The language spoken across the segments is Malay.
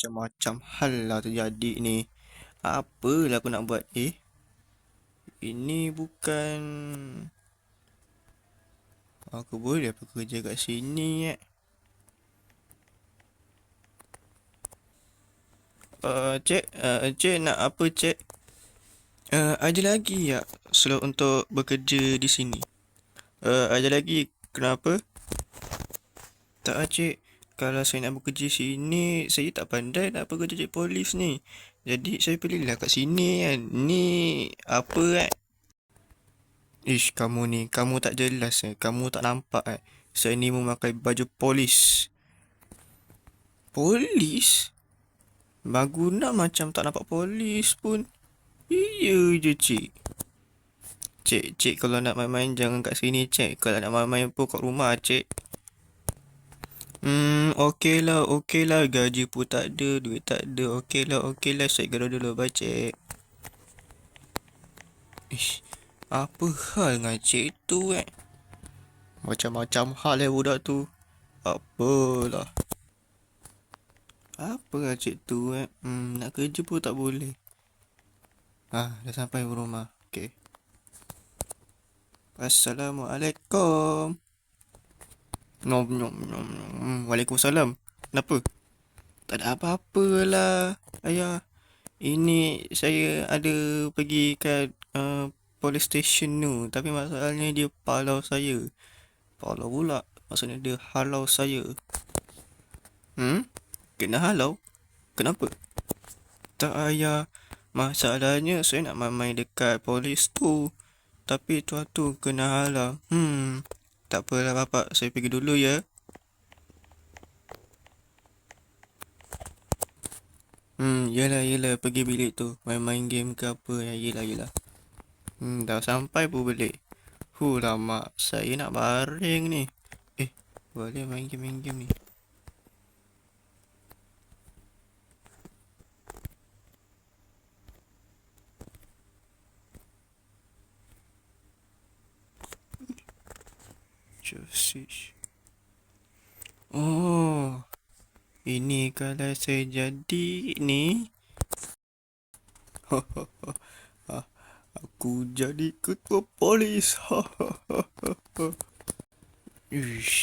Macam-macam hal lah terjadi ni. Apalah aku nak buat? Eh? Ini bukan... Aku boleh apa kerja kat sini eh? Uh, cik, uh, cik nak apa cik? Uh, ada lagi ya slot untuk bekerja di sini? Uh, ada lagi. Kenapa? Tak ah, cik. Kalau saya nak bekerja sini, saya tak pandai nak bekerja jadi polis ni. Jadi saya pilihlah kat sini kan. Ni apa eh? Ish, kamu ni, kamu tak jelas eh. Kamu tak nampak eh. Saya ni memakai baju polis. Polis? Baguna macam tak nampak polis pun. Iya je, cik. Cik, cik kalau nak main-main jangan kat sini, cik. Kalau nak main-main pun kat rumah, cik. Hmm, okey lah, okey lah. Gaji pun tak ada, duit tak ada. Okey lah, okey lah. Saya gerak dulu, bye, cik. Ish, apa hal dengan cik tu, eh? Macam-macam hal eh budak tu. Apalah. Apa lah cik tu eh? Hmm, nak kerja pun tak boleh. Ah, dah sampai rumah. Okey. Assalamualaikum. Nom nom nom nom. Hmm, Waalaikumsalam. Kenapa? Tak ada apa-apa lah. Ayah, ini saya ada pergi kat uh, police station tu. Tapi masalahnya dia palau saya. Palau pula. Maksudnya dia halau saya. Hmm? Kena halau? Kenapa? Tak ayah. Masalahnya saya nak main-main dekat polis tu. Tapi tuan tu kena halau. Hmm. Tak apalah bapak. Saya pergi dulu ya. Hmm, yelah, yelah. Pergi bilik tu. Main-main game ke apa. Ya, yelah, yelah. Hmm, dah sampai pun balik. Huh, lama. Saya nak baring ni. Eh, boleh main game-main game ni. Josish. Oh, ini kalau saya jadi ni. Aku jadi ketua polis. Ish,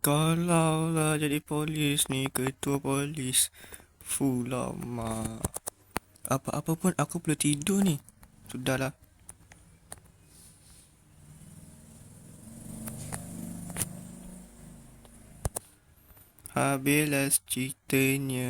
kalau lah jadi polis ni, ketua polis. Fuh lama. Apa-apa pun aku perlu tidur ni. Sudahlah. Habislah ceritanya.